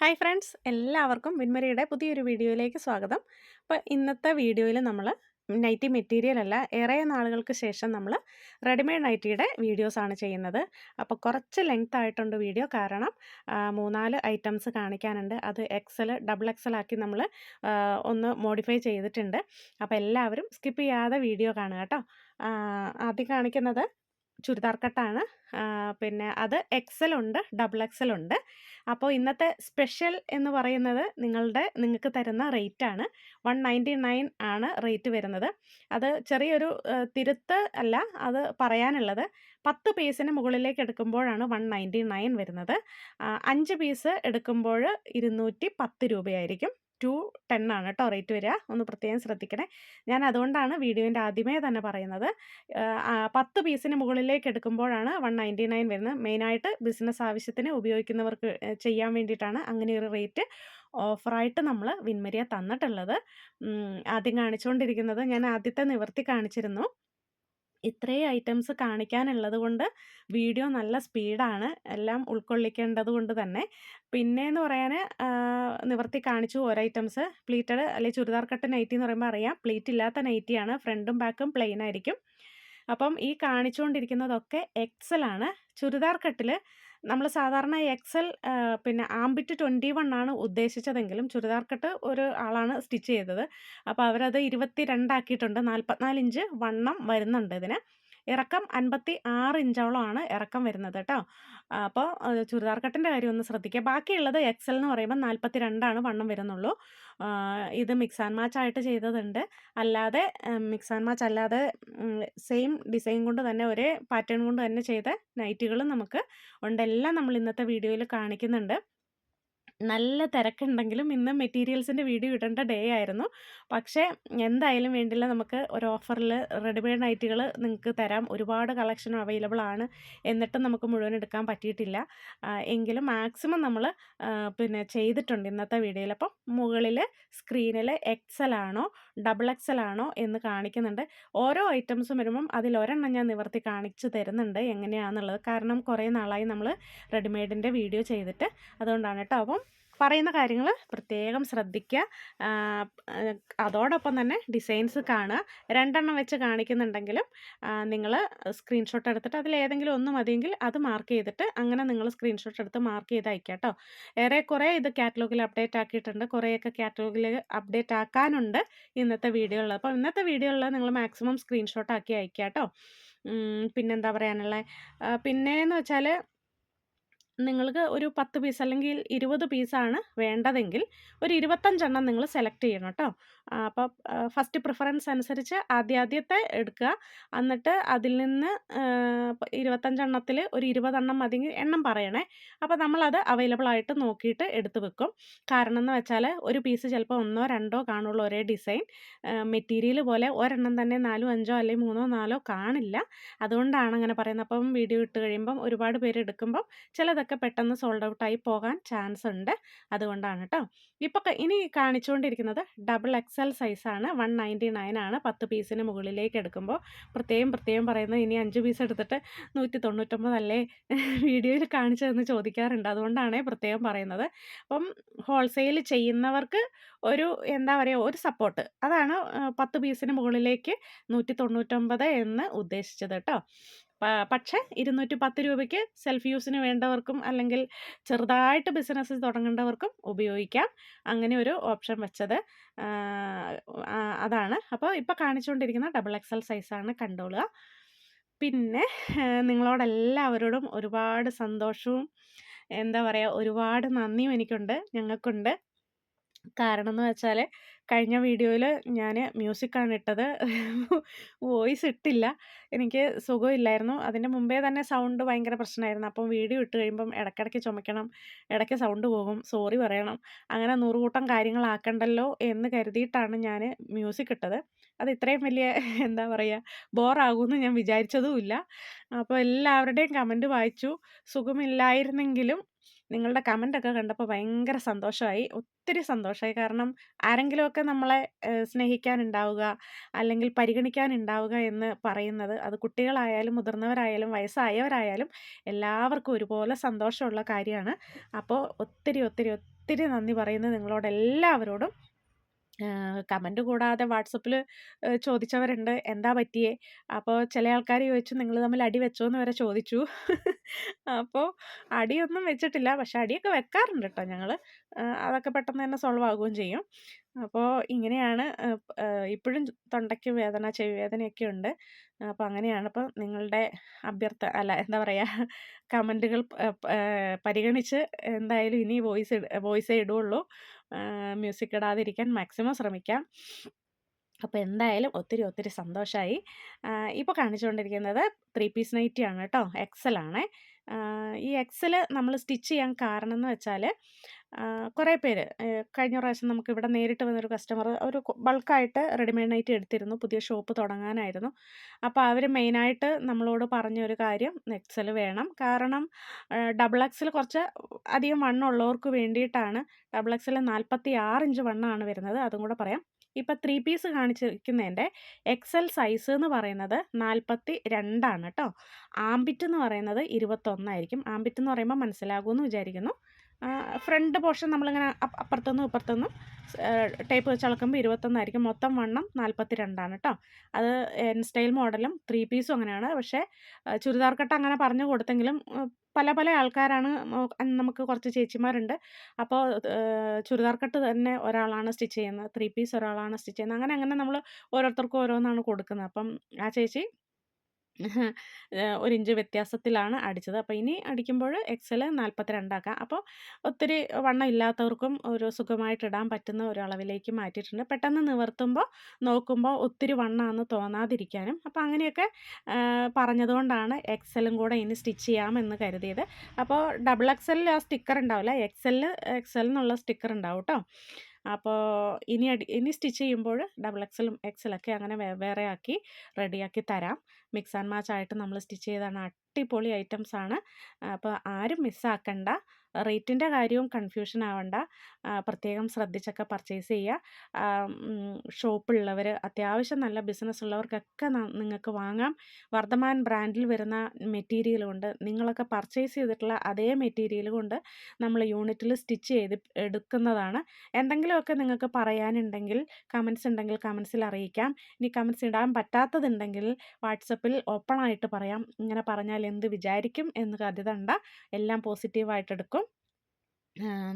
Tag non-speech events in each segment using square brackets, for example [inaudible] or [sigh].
Hi friends. എല്ലാവർക്കും വിൻമരിയുടെ പുതിയൊരു വീഡിയോയിലേക്ക് സ്വാഗതം. അപ്പോൾ ഇന്നത്തെ വീഡിയോയിൽ നമ്മൾ നൈറ്റി മെറ്റീരിയൽ അല്ല ഏറെ നാളുകൾക്ക് ശേഷം നമ്മൾ റെഡിമെയ്ഡ് നൈറ്റിയുടെ വീഡിയോസാണ് ചെയ്യുന്നത്. അപ്പോൾ കുറച്ച് ലെങ്ത് ആയിട്ടുണ്ട് വീഡിയോ. കാരണം മൂന്നാൽ ഐറ്റംസ് കാണിക്കാനുണ്ട്. അത് എക്സൽ ഡബിൾ എക്സൽ ആക്കി നമ്മൾ ഒന്ന് മോഡിഫൈ ചെയ്തിട്ടുണ്ട്. അപ്പോൾ എല്ലാവരും സ്കിപ്പ് ചെയ്യാതെ വീഡിയോ കാണുക കേട്ടോ. ആദ്യം കാണിക്കുന്നത് ചുരിദാർ കട്ടാണ് പിന്നെ അത് എക്സൽ ഉണ്ട് ഡബിൾ എക്സൽ ഉണ്ട്. അപ്പോൾ ഇന്നത്തെ സ്പെഷ്യൽ എന്ന് പറയുന്നത് നിങ്ങളുടെ നിങ്ങൾക്ക് തരുന്ന റേറ്റാണ് വൺ നയന്റി നയൻ ആണ് റേറ്റ് വരുന്നത്. അത് ചെറിയൊരു തിരുത്ത് അല്ല അത് പറയാനുള്ളത്. പത്ത് പീസിന് മുകളിലേക്ക് എടുക്കുമ്പോഴാണ് വൺ നയന്റി നയൻ വരുന്നത്. അഞ്ച് പീസ് എടുക്കുമ്പോൾ ഇരുന്നൂറ്റി പത്ത് രൂപയായിരിക്കും. ടു ടെൻ ആണ് കേട്ടോ റേറ്റ് വരിക. ഒന്ന് പ്രത്യേകം ശ്രദ്ധിക്കണേ. ഞാൻ അതുകൊണ്ടാണ് വീഡിയോന്റെ ആദ്യമേ തന്നെ പറയുന്നത്. പത്ത് പീസിന് മുകളിലേക്ക് എടുക്കുമ്പോഴാണ് വൺ നയന്റി നയൻ വരുന്നത്. മെയിനായിട്ട് ബിസിനസ് ആവശ്യത്തിന് ഉപയോഗിക്കുന്നവർക്ക് ചെയ്യാൻ വേണ്ടിയിട്ടാണ് അങ്ങനെ ഒരു റേറ്റ് ഓഫറായിട്ട് നമ്മൾ വിൻമരിയ തന്നിട്ടുള്ളത്. ആദ്യം കാണിച്ചുകൊണ്ടിരിക്കുന്നത് ഞാൻ ആദ്യത്തെ നിവർത്തി കാണിച്ചിരുന്നു. ഇത്രയും ഐറ്റംസ് കാണിക്കാനുള്ളത് കൊണ്ട് വീഡിയോ നല്ല സ്പീഡാണ്. എല്ലാം ഉൾക്കൊള്ളിക്കേണ്ടത് കൊണ്ട് തന്നെ. പിന്നെയെന്ന് പറയാൻ നിവർത്തി കാണിച്ചു ഓരോ ഐറ്റംസ്. പ്ലീറ്റഡ് അല്ലെങ്കിൽ ചുരിദാർ കട്ട് നൈറ്റി എന്ന് പറയുമ്പോൾ അറിയാം. പ്ലീറ്റ് ഇല്ലാത്ത നൈറ്റിയാണ്. ഫ്രണ്ടും ബാക്കും പ്ലെയിൻ ആയിരിക്കും അപ്പം ഈ കാണിച്ചുകൊണ്ടിരിക്കുന്നതൊക്കെ എക്സലാണ് ചുരിദാർ കട്ടിൽ നമ്മൾ സാധാരണ എക്സൽ പിന്നെ ആംബിറ്റ് ട്വന്റി വൺ ആണ് ഉദ്ദേശിച്ചതെങ്കിലും ചുരിദാർ കട്ട് ഒരു ആളാണ് സ്റ്റിച്ച് ചെയ്തത്. അപ്പോൾ അവരത് ഇരുപത്തി രണ്ടാക്കിയിട്ടുണ്ട് നാൽപ്പത്തിനാല് ഇഞ്ച് വണ്ണം വരുന്നുണ്ട് ഇതിന്. ഇറക്കം അൻപത്തി ആറ് ഇഞ്ചോളമാണ് ഇറക്കം വരുന്നത് കേട്ടോ. അപ്പോൾ ചുരിദാർ കട്ടിന്റെ കാര്യം ഒന്ന് ശ്രദ്ധിക്കുക ബാക്കിയുള്ളത് എക്സൽ എന്ന് പറയുമ്പോൾ നാൽപ്പത്തി രണ്ടാണ് വണ്ണം വരുന്നുള്ളൂ. ഇത് മിക്സ് ആൻഡ് മാച്ച് ആയിട്ട് ചെയ്തതുണ്ട്. അല്ലാതെ മിക്സ് ആൻഡ് മാച്ച് അല്ലാതെ സെയിം ഡിസൈൻ കൊണ്ട് തന്നെ ഒരേ പാറ്റേൺ കൊണ്ട് തന്നെ ചെയ്ത നൈറ്റുകളും നമുക്ക് ഉണ്ട്. എല്ലാം നമ്മൾ ഇന്നത്തെ വീഡിയോയിൽ കാണിക്കുന്നുണ്ട്. നല്ല തിരക്കുണ്ടെങ്കിലും ഇന്ന് മെറ്റീരിയൽസിന്റെ വീഡിയോ ഇടേണ്ട ഡേ ആയിരുന്നു. പക്ഷേ എന്തായാലും വേണ്ടില്ല നമുക്ക് ഒരു ഓഫറിൽ റെഡിമെയ്ഡ് നൈറ്റുകൾ നിങ്ങൾക്ക് തരാം. ഒരുപാട് കളക്ഷൻ അവൈലബിൾ ആണ് എന്നിട്ടും നമുക്ക് മുഴുവൻ എടുക്കാൻ പറ്റിയിട്ടില്ല. എങ്കിലും മാക്സിമം നമ്മൾ പിന്നെ ചെയ്തിട്ടുണ്ട് ഇന്നത്തെ വീഡിയോയിൽ. അപ്പം മുകളിൽ സ്ക്രീനിൽ എക്സൽ ആണോ ഡബിൾ എക്സൽ ആണോ എന്ന് കാണിക്കുന്നുണ്ട്. ഓരോ ഐറ്റംസും വരുമ്പം അതിലൊരെണ്ണം ഞാൻ നിവർത്തി കാണിച്ചു തരുന്നുണ്ട് എങ്ങനെയാണെന്നുള്ളത് കാരണം കുറേ നാളായി നമ്മൾ റെഡിമെയ്ഡിന്റെ വീഡിയോ ചെയ്തിട്ട് അതുകൊണ്ടാണ് കേട്ടോ. അപ്പം പറയുന്ന കാര്യങ്ങൾ പ്രത്യേകം ശ്രദ്ധിക്കുക. അതോടൊപ്പം തന്നെ ഡിസൈൻസ് കാണുക. രണ്ടെണ്ണം വെച്ച് കാണിക്കുന്നുണ്ടെങ്കിലും നിങ്ങൾ സ്ക്രീൻഷോട്ട് എടുത്തിട്ട് അതിൽ ഏതെങ്കിലും ഒന്ന് മതിയെങ്കിൽ അത് മാർക്ക് ചെയ്തിട്ട് അങ്ങനെ നിങ്ങൾ സ്ക്രീൻഷോട്ട് എടുത്ത് മാർക്ക് ചെയ്ത് അയക്കുക കേട്ടോ. ഏറെ കുറേ ഇത് കാറ്റലോഗിൽ അപ്ഡേറ്റ് ആക്കിയിട്ടുണ്ട്. കുറേയൊക്കെ കാറ്റലോഗിൽ അപ്ഡേറ്റ് ആക്കാനുണ്ട് ഇന്നത്തെ വീഡിയോയിൽ അപ്പോൾ ഇന്നത്തെ വീഡിയോയിൽ നിങ്ങൾ മാക്സിമം സ്ക്രീൻഷോട്ട് ആക്കി അയക്കുക കേട്ടോ. പിന്നെന്താ പറയാനുള്ളത് പിന്നെയെന്ന് വെച്ചാൽ നിങ്ങൾക്ക് ഒരു പത്ത് പീസ് അല്ലെങ്കിൽ ഇരുപത് പീസാണ് വേണ്ടതെങ്കിൽ ഒരു ഇരുപത്തഞ്ചെണ്ണം നിങ്ങൾ സെലക്ട് ചെയ്യണം കേട്ടോ അപ്പോൾ ഫസ്റ്റ് പ്രിഫറൻസ് അനുസരിച്ച് ആദ്യാദ്യത്തെ എടുക്കുക. എന്നിട്ട് അതിൽ നിന്ന് ഇരുപത്തഞ്ചെണ്ണത്തിൽ ഒരു ഇരുപതെണ്ണം മതി എണ്ണം പറയണേ. അപ്പോൾ നമ്മളത് അവൈലബിൾ ആയിട്ട് നോക്കിയിട്ട് എടുത്തു വെക്കും. കാരണം എന്ന് വെച്ചാൽ ഒരു പീസ് ചിലപ്പോൾ ഒന്നോ രണ്ടോ കാണുള്ളൂ ഒരേ ഡിസൈൻ മെറ്റീരിയൽ പോലെ ഒരെണ്ണം തന്നെ നാലോ അഞ്ചോ അല്ലെങ്കിൽ മൂന്നോ നാലോ കാണില്ല. അതുകൊണ്ടാണ് അങ്ങനെ പറയുന്നത്. അപ്പം വീഡിയോ ഇട്ട് കഴിയുമ്പം ഒരുപാട് പേര് എടുക്കുമ്പം ചിലതൊക്കെ പെട്ടെന്ന് സോൾഡ് ഔട്ടായി പോകാൻ ചാൻസ് ഉണ്ട്. അതുകൊണ്ടാണ് കേട്ടോ ഇപ്പോൾ ഇനി കാണിച്ചുകൊണ്ടിരിക്കുന്നത് ഡബിൾ എക്സൽ സൈസാണ്. വൺ നയന്റി നയൻ ആണ് പത്ത് പീസിന് മുകളിലേക്ക് എടുക്കുമ്പോൾ. പ്രത്യേകം പ്രത്യേകം പറയുന്നത് ഇനി അഞ്ച് പീസ് എടുത്തിട്ട് നൂറ്റി തൊണ്ണൂറ്റൊമ്പതല്ലേ വീഡിയോയിൽ കാണിച്ചതെന്ന് ചോദിക്കാറുണ്ട്. അതുകൊണ്ടാണ് പ്രത്യേകം പറയുന്നത്. അപ്പം ഹോൾസെയിൽ ചെയ്യുന്നവർക്ക് ഒരു എന്താ പറയുക ഒരു സപ്പോർട്ട്. അതാണ് പത്ത് പീസിന് മുകളിലേക്ക് നൂറ്റി തൊണ്ണൂറ്റൊമ്പത് എന്ന് ഉദ്ദേശിച്ചത് കേട്ടോ പക്ഷേ ഇരുന്നൂറ്റി പത്ത് രൂപയ്ക്ക് സെൽഫ് യൂസിന് വേണ്ടവർക്കും അല്ലെങ്കിൽ ചെറുതായിട്ട് ബിസിനസ് തുടങ്ങേണ്ടവർക്കും ഉപയോഗിക്കാം. അങ്ങനെ ഒരു ഓപ്ഷൻ വെച്ചത്. അതാണ്. അപ്പോൾ ഇപ്പോൾ കാണിച്ചുകൊണ്ടിരിക്കുന്ന ഡബിൾ എക്സൽ സൈസാണ് കണ്ടോളുക. പിന്നെ നിങ്ങളോടെല്ലാവരോടും ഒരുപാട് സന്തോഷവും എന്താ പറയുക ഒരുപാട് നന്ദിയും എനിക്കുണ്ട് ഞങ്ങൾക്കുണ്ട്. കാരണം എന്ന് വെച്ചാൽ കഴിഞ്ഞ വീഡിയോയിൽ ഞാൻ മ്യൂസിക്കാണ് ഇട്ടത്. വോയിസ് ഇട്ടില്ല. എനിക്ക് സുഖമില്ലായിരുന്നു. അതിന്റെ മുമ്പേ തന്നെ സൗണ്ട് ഭയങ്കര പ്രശ്നമായിരുന്നു. അപ്പം വീഡിയോ ഇട്ട് കഴിയുമ്പം ഇടയ്ക്കിടയ്ക്ക് ചുമക്കണം ഇടയ്ക്ക് സൗണ്ട് പോകും. സോറി പറയണം. അങ്ങനെ നൂറുകൂട്ടം കാര്യങ്ങളാക്കണ്ടല്ലോ എന്ന് കരുതിയിട്ടാണ് ഞാൻ മ്യൂസിക് ഇട്ടത്. അത് ഇത്രയും വലിയ എന്താ പറയുക ബോറാകുമെന്ന് ഞാൻ വിചാരിച്ചതുമില്ല അപ്പോൾ എല്ലാവരുടെയും കമന്റ് വായിച്ചു. സുഖമില്ലായിരുന്നെങ്കിലും നിങ്ങളുടെ കമന്റൊക്കെ കണ്ടപ്പോൾ ഭയങ്കര സന്തോഷമായി ഒത്തിരി സന്തോഷമായി കാരണം ആരെങ്കിലുമൊക്കെ നമ്മളെ സ്നേഹിക്കാനുണ്ടാവുക അല്ലെങ്കിൽ പരിഗണിക്കാനുണ്ടാവുക എന്ന് പറയുന്നത് അത് കുട്ടികളായാലും മുതിർന്നവരായാലും വയസ്സായവരായാലും എല്ലാവർക്കും ഒരുപോലെ സന്തോഷമുള്ള കാര്യമാണ്. അപ്പോൾ ഒത്തിരി ഒത്തിരി ഒത്തിരി നന്ദി പറയുന്നത് നിങ്ങളോട് എല്ലാവരോടും. കമന്റ് കൂടാതെ വാട്സപ്പിൽ ചോദിച്ചവരുണ്ട് എന്താ പറ്റിയേ? അപ്പോൾ ചില ആൾക്കാർ ചോദിച്ചു നിങ്ങൾ തമ്മിൽ അടി വെച്ചോ എന്ന് വരെ ചോദിച്ചു. [laughs] അപ്പോൾ അടിയൊന്നും വെച്ചിട്ടില്ല പക്ഷെ അടിയൊക്കെ വെക്കാറുണ്ട് കേട്ടോ ഞങ്ങൾ അതൊക്കെ പെട്ടെന്ന് തന്നെ സോൾവ് ആകുകയും ചെയ്യും. അപ്പോൾ ഇങ്ങനെയാണ് ഇപ്പോഴും തൊണ്ടയ്ക്ക് വേദന ചെവി വേദനയൊക്കെ ഉണ്ട്. അപ്പോൾ അങ്ങനെയാണ്. അപ്പോൾ നിങ്ങളുടെ അഭ്യർത്ഥ അല്ല എന്താ പറയുക കമന്റുകൾ പരിഗണിച്ച് എന്തായാലും ഇനി വോയിസ് വോയിസേ ഇടുള്ളൂ. മ്യൂസിക് ഇടാതിരിക്കാൻ മാക്സിമം ശ്രമിക്കാം. അപ്പോൾ എന്തായാലും ഒത്തിരി ഒത്തിരി സന്തോഷമായി ഇപ്പോൾ കാണിച്ചുകൊണ്ടിരിക്കുന്നത് ത്രീ പീസ് നൈറ്റി ആണ് കേട്ടോ എക്സൽ ആണ്. ഈ എക്സൽ നമ്മൾ സ്റ്റിച്ച് ചെയ്യാൻ കാരണം എന്ന് വെച്ചാൽ കുറേ പേര്. കഴിഞ്ഞ പ്രാവശ്യം നമുക്ക് ഇവിടെ നേരിട്ട് വന്നൊരു കസ്റ്റമർ ഒരു ബൾക്കായിട്ട് റെഡിമെയ്ഡ് നൈറ്റ് എടുത്തിരുന്നു. പുതിയ ഷോപ്പ് തുടങ്ങാനായിരുന്നു. അപ്പോൾ അവർ മെയിനായിട്ട് നമ്മളോട് പറഞ്ഞ ഒരു കാര്യം എക്സൽ വേണം. കാരണം ഡബിൾ എക്സിൽ കുറച്ച് അധികം വണ്ണുള്ളവർക്ക് വേണ്ടിയിട്ടാണ്. ഡബിൾ എക്സിൽ നാൽപ്പത്തി ആറ് ഇഞ്ച് വണ്ണാണ് വരുന്നത്. അതും കൂടെ പറയാം. ഇപ്പോൾ ത്രീ പീസ് കാണിച്ചിരിക്കുന്നതിന്റെ എക്സൽ സൈസ് എന്ന് പറയുന്നത് നാൽപ്പത്തി രണ്ടാണ് കേട്ടോ ആംബിറ്റ് എന്ന് പറയുന്നത് ഇരുപത്തൊന്നായിരിക്കും. ആംബിറ്റ് എന്ന് പറയുമ്പോൾ മനസ്സിലാകുമെന്ന് വിചാരിക്കുന്നു. ഫ്രണ്ട് പോർഷൻ നമ്മളിങ്ങനെ അപ്പുറത്തുനിന്നും ഇപ്പുറത്തുനിന്നും ടേപ്പ് വെച്ച് അളക്കുമ്പോൾ ഇരുപത്തൊന്നായിരിക്കും. മൊത്തം വണ്ണം നാൽപ്പത്തി രണ്ടാണ് കേട്ടോ അത് എൻ സ്റ്റൈൽ മോഡലും ത്രീ പീസും അങ്ങനെയാണ്. പക്ഷേ ചുരിദാർ കട്ട് അങ്ങനെ പറഞ്ഞു കൊടുത്തെങ്കിലും പല പല ആൾക്കാരാണ് നമുക്ക് കുറച്ച് ചേച്ചിമാരുണ്ട്. അപ്പോൾ ചുരിദാർ കട്ട് തന്നെ ഒരാളാണ് സ്റ്റിച്ച് ചെയ്യുന്നത്. ത്രീ പീസ് ഒരാളാണ് സ്റ്റിച്ച് ചെയ്യുന്നത്. അങ്ങനെ അങ്ങനെ നമ്മൾ ഓരോരുത്തർക്കും ഓരോന്നാണ് കൊടുക്കുന്നത്. അപ്പം ആ ചേച്ചി ഒരു ഇഞ്ച് വ്യത്യാസത്തിലാണ് അടിച്ചത്. അപ്പോൾ ഇനി അടിക്കുമ്പോൾ എക്സൽ നാൽപ്പത്തിരണ്ടാക്കാം അപ്പോൾ ഒത്തിരി വണ്ണം ഇല്ലാത്തവർക്കും ഒരു സുഖമായിട്ട് ഇടാൻ പറ്റുന്ന ഒരു അളവിലേക്ക് മാറ്റിയിട്ടുണ്ട്. പെട്ടെന്ന് നിവർത്തുമ്പോൾ നോക്കുമ്പോൾ ഒത്തിരി വണ്ണമാണെന്ന് തോന്നാതിരിക്കാനും. അപ്പോൾ അങ്ങനെയൊക്കെ പറഞ്ഞതുകൊണ്ടാണ് എക്സലും കൂടെ ഇനി സ്റ്റിച്ച് ചെയ്യാമെന്ന് കരുതിയത്. അപ്പോൾ ഡബിൾ എക്സലിൽ ആ സ്റ്റിക്കർ ഉണ്ടാവില്ല. എക്സലിൽ എക്സൽ എന്നുള്ള സ്റ്റിക്കർ ഉണ്ടാവും കേട്ടോ അപ്പോൾ ഇനി അടി ഇനി സ്റ്റിച്ച് ചെയ്യുമ്പോൾ ഡബിൾ എക്സലും എക്സലൊക്കെ അങ്ങനെ വേറെ ആക്കി റെഡിയാക്കി തരാം. മിക്സ് ആൻഡ് മാച്ച് ആയിട്ട് നമ്മൾ സ്റ്റിച്ച് ചെയ്താണ് അടിപൊളി ആണ്. അപ്പോൾ ആരും മിസ്സാക്കണ്ട റേറ്റിന്റെ കാര്യവും കൺഫ്യൂഷൻ ആവണ്ട. പ്രത്യേകം ശ്രദ്ധിച്ചൊക്കെ പർച്ചേസ് ചെയ്യുക ഷോപ്പുള്ളവർ അത്യാവശ്യം നല്ല ബിസിനസ് ഉള്ളവർക്കൊക്കെ നിങ്ങൾക്ക് വാങ്ങാം. വർദ്ധമാൻ ബ്രാൻഡിൽ വരുന്ന മെറ്റീരിയൽ കൊണ്ട് നിങ്ങളൊക്കെ പർച്ചേസ് ചെയ്തിട്ടുള്ള അതേ മെറ്റീരിയൽ കൊണ്ട് നമ്മൾ യൂണിറ്റിൽ സ്റ്റിച്ച് ചെയ്ത് എടുക്കുന്നതാണ്. എന്തെങ്കിലുമൊക്കെ നിങ്ങൾക്ക് പറയാനുണ്ടെങ്കിൽ കമൻസ് ഉണ്ടെങ്കിൽ കമൻസിൽ അറിയിക്കാം. ഇനി കമൻസ് ഇടാൻ പറ്റാത്തതുണ്ടെങ്കിൽ വാട്സപ്പിൽ ഓപ്പൺ ആയിട്ട് പറയാം. ഇങ്ങനെ പറഞ്ഞാൽ എന്ത് വിചാരിക്കും എന്ന് കരുതണ്ട. എല്ലാം പോസിറ്റീവായിട്ട് എടുക്കും.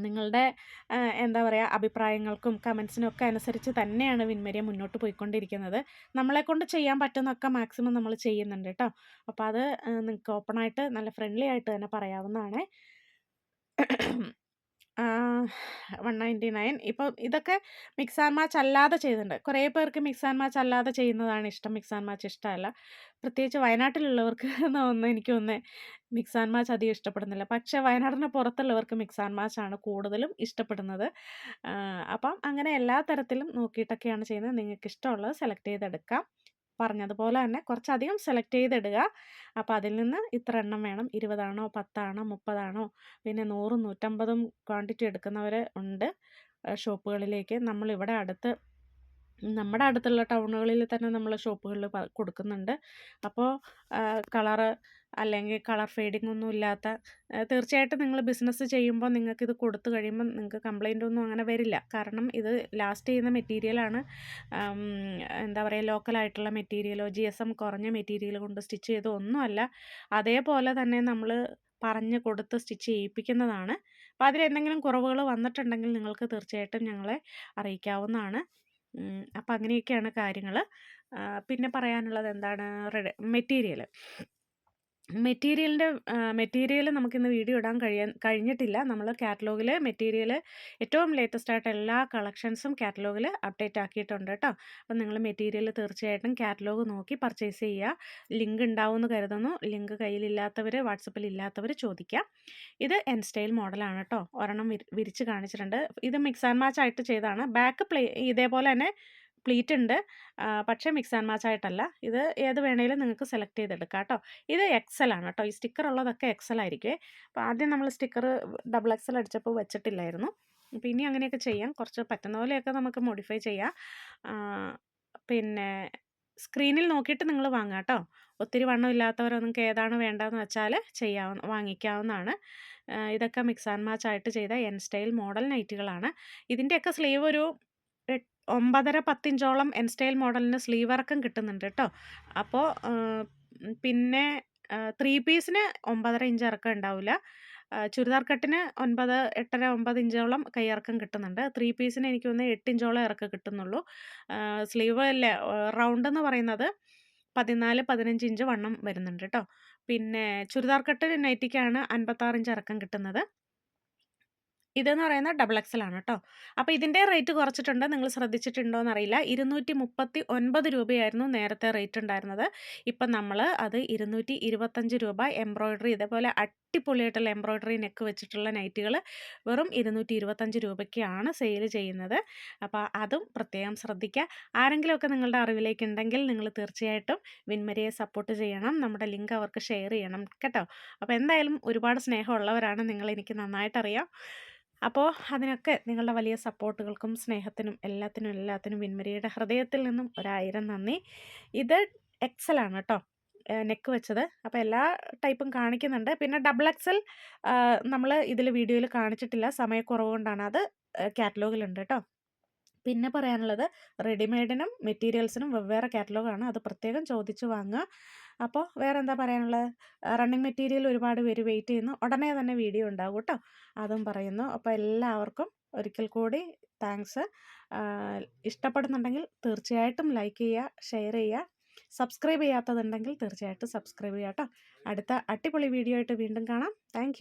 നിങ്ങളുടെ എന്താ പറയുക അഭിപ്രായങ്ങൾക്കും കമൻസിനും ഒക്കെ അനുസരിച്ച് തന്നെയാണ് വിൻമരിയ മുന്നോട്ട് പോയിക്കൊണ്ടിരിക്കുന്നത്. നമ്മളെക്കൊണ്ട് ചെയ്യാൻ പറ്റുന്നൊക്കെ മാക്സിമം നമ്മൾ ചെയ്യുന്നുണ്ട് കേട്ടോ അപ്പോൾ അത് നിങ്ങൾക്ക് ഓപ്പണായിട്ട് നല്ല ഫ്രണ്ട്ലി ആയിട്ട് തന്നെ പറയാവുന്നതാണ്. വൺ നയന്റി നയൻ ഇപ്പോൾ ഇതൊക്കെ മിക്സ് ആൻഡ് മാച്ച് അല്ലാതെ ചെയ്തിട്ടുണ്ട്. കുറേ പേർക്ക് മിക്സ് ആൻഡ് മാച്ച് അല്ലാതെ ചെയ്യുന്നതാണ് ഇഷ്ടം. മിക്സ് ആൻഡ് മാച്ച് ഇഷ്ടമല്ല. പ്രത്യേകിച്ച് വയനാട്ടിലുള്ളവർക്ക് ഒന്ന് മിക്സ് ആൻഡ് മാച്ച് അധികം ഇഷ്ടപ്പെടുന്നില്ല. പക്ഷേ വയനാടിന് പുറത്തുള്ളവർക്ക് മിക്സ് ആൻഡ് മാച്ച് ആണ് കൂടുതലും ഇഷ്ടപ്പെടുന്നത്. അപ്പം അങ്ങനെ എല്ലാ തരത്തിലും നോക്കിയിട്ടൊക്കെയാണ് ചെയ്യുന്നത്. നിങ്ങൾക്ക് ഇഷ്ടമുള്ളത് സെലക്ട് ചെയ്തെടുക്കാം. പറഞ്ഞതുപോലെ തന്നെ കുറച്ചധികം സെലക്ട് ചെയ്തിടുക. അപ്പോൾ അതിൽ നിന്ന് ഇത്ര എണ്ണം വേണം. ഇരുപതാണോ പത്താണോ മുപ്പതാണോ പിന്നെ നൂറും നൂറ്റമ്പതും ക്വാണ്ടിറ്റി എടുക്കുന്നവർ ഉണ്ട്. ഷോപ്പുകളിലേക്ക്. നമ്മളിവിടെ അടുത്ത് നമ്മുടെ അടുത്തുള്ള ടൗണുകളിൽ തന്നെ നമ്മൾ ഷോപ്പുകളിൽ കൊടുക്കുന്നുണ്ട്. അപ്പോൾ കളറ് അല്ലെങ്കിൽ കളർ ഫെയ്ഡിങ് ഒന്നും ഇല്ലാത്ത തീർച്ചയായിട്ടും നിങ്ങൾ ബിസിനസ് ചെയ്യുമ്പോൾ നിങ്ങൾക്ക് ഇത് കൊടുത്തു കഴിയുമ്പോൾ നിങ്ങൾക്ക് കംപ്ലൈന്റ് ഒന്നും അങ്ങനെ വരില്ല. കാരണം ഇത് ലാസ്റ്റ് ചെയ്യുന്ന മെറ്റീരിയലാണ് എന്താ പറയുക ലോക്കലായിട്ടുള്ള മെറ്റീരിയലോ ജി എസ് എം കുറഞ്ഞ മെറ്റീരിയൽ കൊണ്ട് സ്റ്റിച്ച് ചെയ്തോ ഒന്നുമല്ല അതേപോലെ തന്നെ നമ്മൾ പറഞ്ഞ് കൊടുത്ത് സ്റ്റിച്ച് ചെയ്യിപ്പിക്കുന്നതാണ്. അപ്പോൾ അതിൽ എന്തെങ്കിലും കുറവുകൾ വന്നിട്ടുണ്ടെങ്കിൽ നിങ്ങൾക്ക് തീർച്ചയായിട്ടും ഞങ്ങളെ അറിയിക്കാവുന്നതാണ്. അപ്പം അങ്ങനെയൊക്കെയാണ് കാര്യങ്ങൾ പിന്നെ പറയാനുള്ളത് എന്താണ്? മെറ്റീരിയൽ മെറ്റീരിയലിന്റെ മെറ്റീരിയൽ നമുക്കിന്ന് വീഡിയോ ഇടാൻ കഴിയാൻ കഴിഞ്ഞിട്ടില്ല. നമ്മൾ കാറ്റലോഗിൽ മെറ്റീരിയൽ ഏറ്റവും ലേറ്റസ്റ്റ് ആയിട്ട് എല്ലാ കളക്ഷൻസും കാറ്റലോഗിൽ അപ്ഡേറ്റ് ആക്കിയിട്ടുണ്ട് കേട്ടോ അപ്പം നിങ്ങൾ മെറ്റീരിയൽ തീർച്ചയായിട്ടും കാറ്റലോഗ് നോക്കി പർച്ചേസ് ചെയ്യുക. ലിങ്ക് ഉണ്ടാവുമെന്ന് കരുതുന്നു. ലിങ്ക് കയ്യിലില്ലാത്തവർ വാട്സപ്പിൽ ഇല്ലാത്തവർ ചോദിക്കാം. ഇത് എൻ സ്റ്റൈൽ മോഡലാണ് കേട്ടോ ഒരെണ്ണം വിരിച്ച് കാണിച്ചിട്ടുണ്ട്. ഇത് മിക്സ് ആൻഡ് മാച്ച് ആയിട്ട് ചെയ്താണ് ബാക്ക് പ്ലേ ഇതേപോലെ തന്നെ പ്ലീറ്റ് ഉണ്ട് പക്ഷേ മിക്സ് ആൻഡ് മാച്ച് ആയിട്ടല്ല. ഇത് ഏത് വേണേലും നിങ്ങൾക്ക് സെലക്ട് ചെയ്തെടുക്കാം കേട്ടോ. ഇത് എക്സൽ ആണ് കേട്ടോ. ഈ സ്റ്റിക്കർ ഉള്ളതൊക്കെ എക്സൽ ആയിരിക്കും അപ്പോൾ ആദ്യം നമ്മൾ സ്റ്റിക്കർ ഡബിൾ എക്സൽ അടിച്ചപ്പോൾ വെച്ചിട്ടില്ലായിരുന്നു. അപ്പോൾ ഇനി അങ്ങനെയൊക്കെ ചെയ്യാം. കുറച്ച് പറ്റുന്ന പോലെയൊക്കെ നമുക്ക് മോഡിഫൈ ചെയ്യാം. പിന്നെ സ്ക്രീനിൽ നോക്കിയിട്ട് നിങ്ങൾ വാങ്ങുക കേട്ടോ. ഒത്തിരി വണ്ണം ഇല്ലാത്തവർ നിങ്ങൾക്ക് ഏതാണ് വേണ്ടതെന്ന് വെച്ചാൽ ചെയ്യാവുന്ന വാങ്ങിക്കാവുന്നതാണ്. ഇതൊക്കെ മിക്സ് ആൻഡ് മാച്ച് ആയിട്ട് ചെയ്ത എൻ സ്റ്റൈൽ മോഡൽ നൈറ്റുകളാണ്. ഇതിന്റെയൊക്കെ സ്ലീവ് ഒരു ഒമ്പതര പത്തിഞ്ചോളം എൻ സ്റ്റൈൽ മോഡലിന് സ്ലീവ് വർക്കും കിട്ടുന്നുണ്ട് കേട്ടോ അപ്പോൾ പിന്നെ ത്രീ പീസിന് ഒമ്പതര ഇഞ്ച് ഇറക്കം ഉണ്ടാവില്ല ചുരിദാർ കട്ടിന് ഒൻപത് എട്ടര ഒമ്പത് ഇഞ്ചോളം കൈയിറക്കം കിട്ടുന്നുണ്ട്. ത്രീ പീസിന് എനിക്ക് വന്ന് എട്ട് ഇഞ്ചോളം ഇറക്കം കിട്ടുന്നുള്ളൂ. സ്ലീവ് അല്ലേ റൗണ്ട് എന്ന് പറയുന്നത് പതിനാല് പതിനഞ്ച് ഇഞ്ച് വണ്ണം വരുന്നുണ്ട് കേട്ടോ പിന്നെ ചുരിദാർ കട്ട് നൈറ്റിക്കാണ് അൻപത്താറ് ഇഞ്ച് ഇറക്കം കിട്ടുന്നത്. ഇതെന്ന് പറയുന്നത് ഡബിൾ എക്സൽ ആണ് കേട്ടോ അപ്പോൾ ഇതിന്റെ റേറ്റ് കുറച്ചിട്ടുണ്ട്. നിങ്ങൾ ശ്രദ്ധിച്ചിട്ടുണ്ടോ എന്നറിയില്ല ഇരുന്നൂറ്റി മുപ്പത്തി ഒൻപത് രൂപയായിരുന്നു നേരത്തെ റേറ്റ് ഉണ്ടായിരുന്നത്. ഇപ്പം നമ്മൾ അത് ഇരുന്നൂറ്റി ഇരുപത്തഞ്ച് രൂപ എംബ്രോയ്ഡറി ഇതേപോലെ അടിപൊളിയായിട്ടുള്ള എംബ്രോയ്ഡറി നെക്ക് വെച്ചിട്ടുള്ള നൈറ്റുകൾ വെറും ഇരുന്നൂറ്റി ഇരുപത്തഞ്ച് രൂപയ്ക്കാണ് സെയിൽ ചെയ്യുന്നത്. അപ്പോൾ അതും പ്രത്യേകം ശ്രദ്ധിക്കുക ആരെങ്കിലുമൊക്കെ നിങ്ങളുടെ അറിവിലേക്ക് ഉണ്ടെങ്കിൽ നിങ്ങൾ തീർച്ചയായിട്ടും വിൻമരിയെ സപ്പോർട്ട് ചെയ്യണം. നമ്മുടെ ലിങ്ക് അവർക്ക് ഷെയർ ചെയ്യണം. കേട്ടോ. അപ്പോൾ എന്തായാലും ഒരുപാട് സ്നേഹമുള്ളവരാണ് നിങ്ങൾ എനിക്ക് നന്നായിട്ടറിയാം. അപ്പോൾ അതിനൊക്കെ നിങ്ങളുടെ വലിയ സപ്പോർട്ടുകൾക്കും സ്നേഹത്തിനും എല്ലാത്തിനും എല്ലാത്തിനും വിൻമരിയുടെ ഹൃദയത്തിൽ നിന്നും ഒരായിരം നന്ദി. ഇത് എക്സൽ ആണ് കേട്ടോ നെക്ക് വെച്ചത്. അപ്പോൾ എല്ലാ ടൈപ്പും കാണിക്കുന്നുണ്ട്. പിന്നെ ഡബിൾ എക്സൽ നമ്മൾ ഇതിൽ വീഡിയോയിൽ കാണിച്ചിട്ടില്ല. സമയക്കുറവ് കൊണ്ടാണ് അത് കാറ്റലോഗിലുണ്ട് കേട്ടോ പിന്നെ പറയാനുള്ളത് റെഡിമെയ്ഡിനും മെറ്റീരിയൽസിനും വെവ്വേറെ കാറ്റലോഗാണ്. അത് പ്രത്യേകം ചോദിച്ചു വാങ്ങുക. അപ്പോൾ വേറെ എന്താ പറയാനുള്ളത് റണ്ണിങ് മെറ്റീരിയൽ ഒരുപാട് പേര് വെയിറ്റ് ചെയ്യുന്നു. ഉടനെ തന്നെ വീഡിയോ ഉണ്ടാവും കേട്ടോ. അതും പറയുന്നു. അപ്പോൾ എല്ലാവർക്കും ഒരിക്കൽ കൂടി താങ്ക്സ്. ഇഷ്ടപ്പെടുന്നുണ്ടെങ്കിൽ തീർച്ചയായിട്ടും ലൈക്ക് ചെയ്യുക ഷെയർ ചെയ്യുക. സബ്സ്ക്രൈബ് ചെയ്യാത്തതുണ്ടെങ്കിൽ തീർച്ചയായിട്ടും സബ്സ്ക്രൈബ് ചെയ്യാം കേട്ടോ. അടുത്ത അടിപൊളി വീഡിയോ ആയിട്ട് വീണ്ടും കാണാം. താങ്ക്